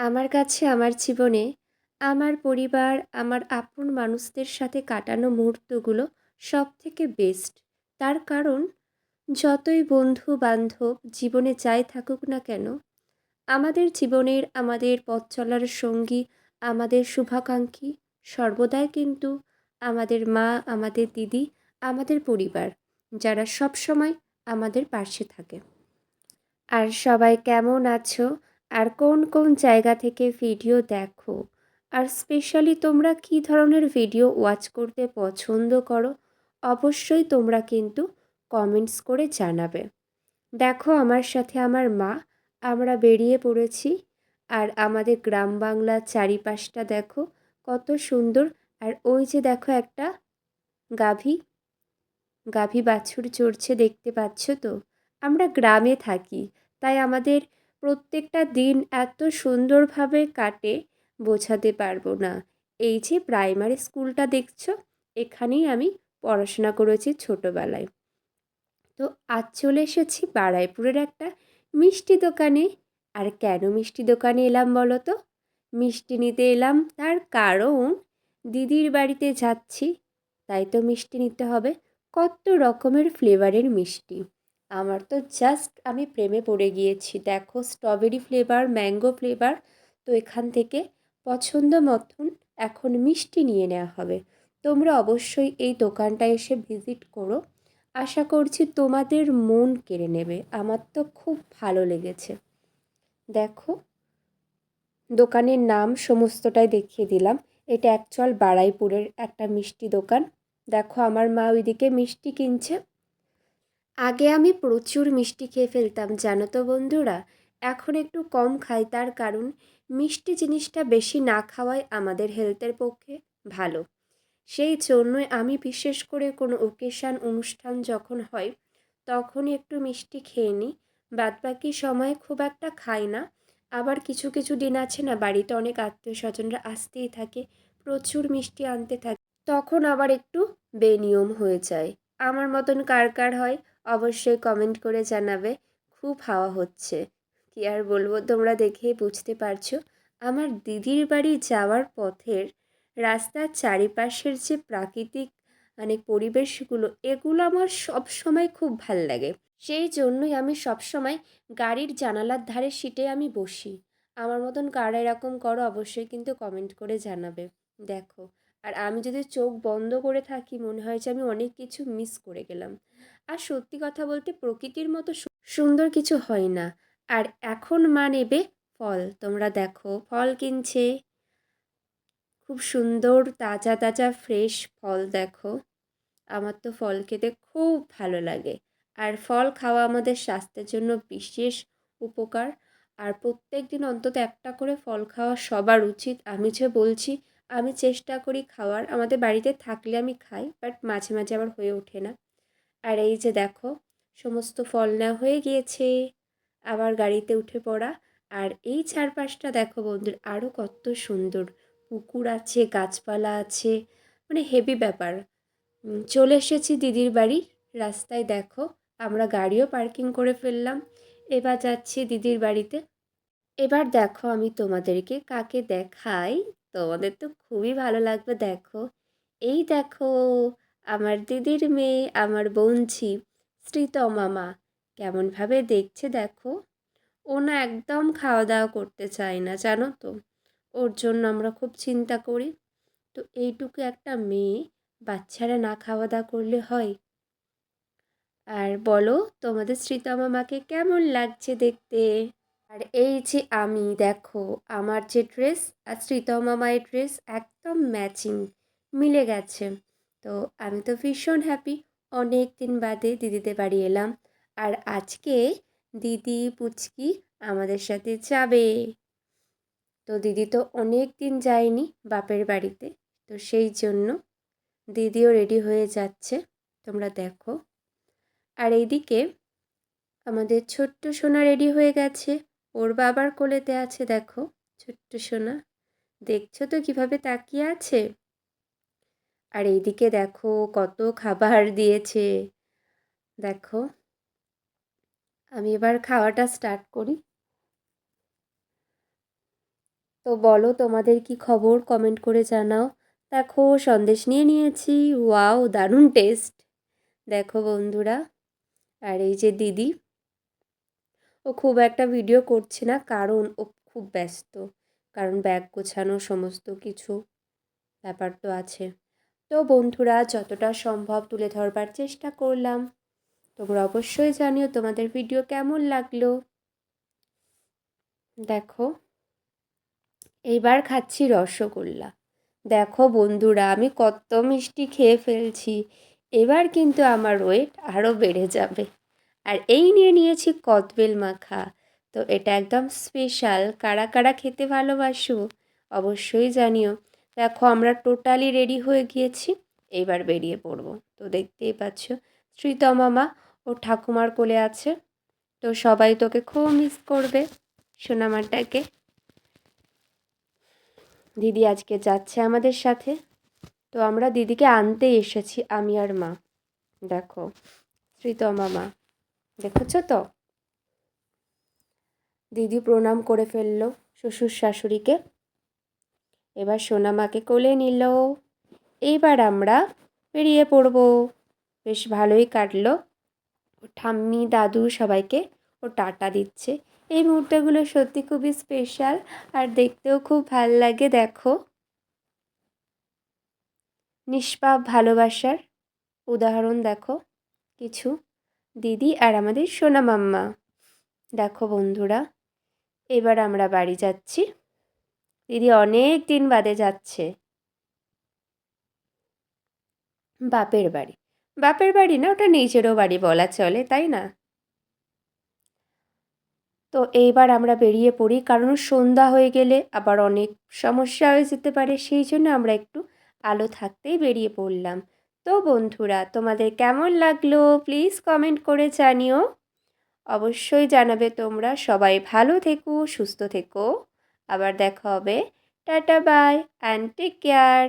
আমার কাছে, আমার জীবনে, আমার পরিবার, আমার আপন মানুষদের সাথে কাটানো মুহূর্তগুলো সবথেকে বেস্ট তার কারণ, যতই বন্ধু, বান্ধব জীবনে যাই থাকুক না কেন, আমাদের জীবনের, আমাদের পথ চলার সঙ্গী, আমাদের শুভাকাঙ্ক্ষী সর্বদাই কিন্তু আমাদের মা, আমাদের দিদি, আমাদের পরিবার, যারা সব সময় আমাদের পাশে থাকে। আর সবাই কেমন আছো? আর কোন কোন জায়গা থেকে ভিডিও দেখো? আর স্পেশালি তোমরা কী ধরনের ভিডিও ওয়াচ করতে পছন্দ করো? অবশ্যই তোমরা কিন্তু কমেন্টস করে জানাবে। দেখো আমার সাথে আমার মা, আমরা বেরিয়ে পড়েছি। আর আমাদের গ্রাম বাংলার চারিপাশটা দেখো, কত সুন্দর। আর ওই যে দেখো একটা গাভী গাভী বাছুর চড়ছে দেখতে পাচ্ছ তো? আমরা গ্রামে থাকি, তাই আমাদের প্রত্যেকটা দিন এত সুন্দরভাবে কাটে, বোঝাতে পারব না। এই যে প্রাইমারি স্কুলটা দেখছ, এখানেই আমি পড়াশোনা করেছি ছোটোবেলায়। তো আজ চলে এসেছি বারাইপুরের একটা মিষ্টি দোকানে। আর কেন মিষ্টি দোকানে এলাম বলো তো? মিষ্টি নিতে এলাম তার কারণ, দিদির বাড়িতে যাচ্ছি, তাই তো মিষ্টি নিতে হবে। কত রকমের ফ্লেভারের মিষ্টি। আমার তো জাস্ট আমি প্রেমে পড়ে গিয়েছি। দেখো স্ট্রবেরি ফ্লেভার ম্যাঙ্গো ফ্লেভার তো এখান থেকে পছন্দ মতন এখন মিষ্টি নিয়ে নেওয়া হবে। তোমরা অবশ্যই এই দোকানটায় এসে ভিজিট করো। আশা করছি তোমাদের মন কেড়ে নেবে। আমার তো খুব ভালো লেগেছে। দেখো, দোকানের নাম সমস্তটাই দেখিয়ে দিলাম। এটা অ্যাকচুয়াল বারাইপুরের একটা মিষ্টি দোকান। দেখো, আমার মা ওইদিকে মিষ্টি কিনছে। আগে আমি প্রচুর মিষ্টি খেয়ে ফেলতাম, জানো তো বন্ধুরা? এখন একটু কম খাই, তার কারণ মিষ্টি জিনিসটা বেশি না খাওয়াই আমাদের হেলথের পক্ষে ভালো। সেই জন্যই আমি বিশেষ করে কোনো ওকেশান অনুষ্ঠান যখন হয়, তখনই একটু মিষ্টি খেয়ে নিই। বাদবাকি সময় খুব একটা খাই না। আবার কিছু কিছু দিন আছে না, বাড়িতে অনেক আত্মীয় স্বজনরা আসতেই থাকে, প্রচুর মিষ্টি আনতে থাকে, তখন আবার একটু বেনিয়ম হয়ে যায়। আমার মতন কার কার হয়? অবশ্যই কমেন্ট করে জানাবে। খুব হাওয়া হচ্ছে। কি আর বলব, তোমরা দেখেই বুঝতে পারছ। আমার দিদির বাড়ি যাওয়ার পথের রাস্তার চারিপাশের যে প্রাকৃতিক মানে পরিবেশগুলো, এগুলো আমার সব সময় খুব ভালো লাগে। সেই জন্যই আমি সব সময় গাড়ির জানালার ধারে সিটে আমি বসি। আমার মতন কারা এরকম করো, অবশ্যই কিন্তু কমেন্ট করে জানাবে। দেখো আর আমি যদি চোখ বন্ধ করে থাকি, মনে হয় যে আমি অনেক কিছু মিস করে গেলাম। আর সত্যি কথা বলতে প্রকৃতির মতো সুন্দর কিছু হয় না। আর এখন মা নেবে ফল। তোমরা দেখো, ফল কিনছে। খুব সুন্দর, তাজা তাজা ফ্রেশ ফল দেখো। আমার তো ফল খেতে খুব ভালো লাগে। আর ফল খাওয়া আমাদের স্বাস্থ্যের জন্য বিশেষ উপকার। আর প্রত্যেক দিন অন্তত একটা করে ফল খাওয়া সবার উচিত। আমি যে বলছি আমি চেষ্টা করি খাওয়ার। আমাদের বাড়িতে থাকলে আমি খাই বাট মাঝে মাঝে আবার হয়ে ওঠে না। আর এই যে দেখো, সমস্ত ফল নেওয়া হয়ে গিয়েছে, আবার গাড়িতে উঠে পড়া। আর এই চারপাশটা দেখো বন্ধুর আরও কত সুন্দর। পুকুর আছে, গাছপালা আছে মানে হেভি ব্যাপার। চলে এসেছি দিদির বাড়ি। রাস্তায় দেখো, আমরা গাড়িও পার্কিং করে ফেললাম। এবার যাচ্ছি দিদির বাড়িতে। এবার দেখো আমি তোমাদেরকে কাকে দেখাই। তোমাদের তো খুবই ভালো লাগবে, দেখো। এই দেখো, আমার দিদির মেয়ে, আমার বোনঝি শ্রীতমামা কেমনভাবে দেখছে দেখো। ও না একদম খাওয়া দাওয়া করতে চায় না, জানো তো। ওর জন্য আমরা খুব চিন্তা করি। তো এইটুকু একটা মেয়ে, বাচ্চারা না খাওয়া দাওয়া করলে হয়? আর বলো, তোমাদের শ্রীতমা মাকে কেমন লাগছে দেখতে? আর এই যে আমি, দেখো, আমার যে ড্রেস আর শ্রীতমা মায়ের ড্রেস একদম ম্যাচিং, মিলে গেছে। তো আমি তো ভীষণ হ্যাপি অনেক দিন বাদে দিদিদের বাড়ি এলাম আর আজকে দিদি পুচকি আমাদের সাথে যাবে। তো দিদি তো অনেক দিন যায়নি বাপের বাড়িতে, তো সেই জন্য দিদিও রেডি হয়ে যাচ্ছে, তোমরা দেখো। আর এইদিকে আমাদের ছোট্ট সোনা রেডি হয়ে গেছে। ওর বাবার কোলেতে আছে, দেখো, ছোট্ট সোনা। দেখছ তো কীভাবে তাকিয়ে আছে? আর এইদিকে দেখো, কত খাবার দিয়েছে। দেখো, আমি এবার খাওয়াটা স্টার্ট করি। তো বলো, তোমাদের কি খবর? কমেন্ট করে জানাও। দেখো, সন্দেশ নিয়ে নিয়েছি। ওয়াও দারুণ টেস্ট দেখো বন্ধুরা, আর এই যে দিদি ও খুব একটা ভিডিও করছে না, কারণ ও খুব ব্যস্ত। কারণ ব্যাগ গোছানো সমস্ত কিছু ব্যাপার তো আছে। তো বন্ধুরা, যতটা সম্ভব তুলে ধরবার চেষ্টা করলাম। তোমরা অবশ্যই জানিও তোমাদের ভিডিও কেমন লাগল। দেখো, এইবার খাচ্ছি রসগোল্লা। দেখো বন্ধুরা, আমি কত মিষ্টি খেয়ে ফেলছি। এবার কিন্তু আমার ওয়েট আরও বেড়ে যাবে। আর এই নিয়ে নিয়েছি কদবেল মাখা। তো এটা একদম স্পেশাল কারা কারা খেতে ভালোবাসো অবশ্যই জানিও। দেখো, আমরা টোটালি রেডি হয়ে গিয়েছি। এইবার বেরিয়ে পড়ব। তো দেখতেই পাচ্ছ শ্রীতমামা ও ঠাকুমার কোলে আছে। তো সবাই তোকে খুব মিস করবে। সোনামাটাকে। দিদি আজকে যাচ্ছে আমাদের সাথে। তো আমরা দিদিকে আনতে এসেছি, আমি আর মা। দেখো, শ্রীতমা মা। দেখেছ তো? দিদি প্রণাম করে ফেলল শ্বশুর শাশুড়িকে। এবার সোনামাকে কোলে নিল। এইবার আমরা বেরিয়ে পড়ব। বেশ ভালোই কাটলো। ঠাম্মি, দাদু সবাইকে ও টাটা দিচ্ছে। এই মুহূর্তগুলো সত্যি খুবই স্পেশাল আর দেখতেও খুব ভালো লাগে, দেখো। নিষ্পাপ ভালোবাসার উদাহরণ দেখো, কিছু। দিদি আর আমাদের সোনা মাম্মা। দেখো বন্ধুরা, এবার আমরা বাড়ি যাচ্ছি। দিদি অনেক দিন বাদে যাচ্ছে। বাপের বাড়ি। বাপের বাড়ি না, ওটা নিজেরও বাড়ি বলা চলে, তাই না? তো এইবার আমরা বেরিয়ে পড়ি, কারণ সন্ধ্যা হয়ে গেলে আবার অনেক সমস্যা হয়ে যেতে পারে, সেই জন্য আমরা একটু আলো থাকতেই বেরিয়ে পড়লাম। তো বন্ধুরা, তোমাদের কেমন লাগল? প্লিজ কমেন্ট করে জানিও। অবশ্যই জানাবে তোমরা। সবাই ভালো থেকো, সুস্থ থেকো। আবার দেখা হবে। Tata bye and take care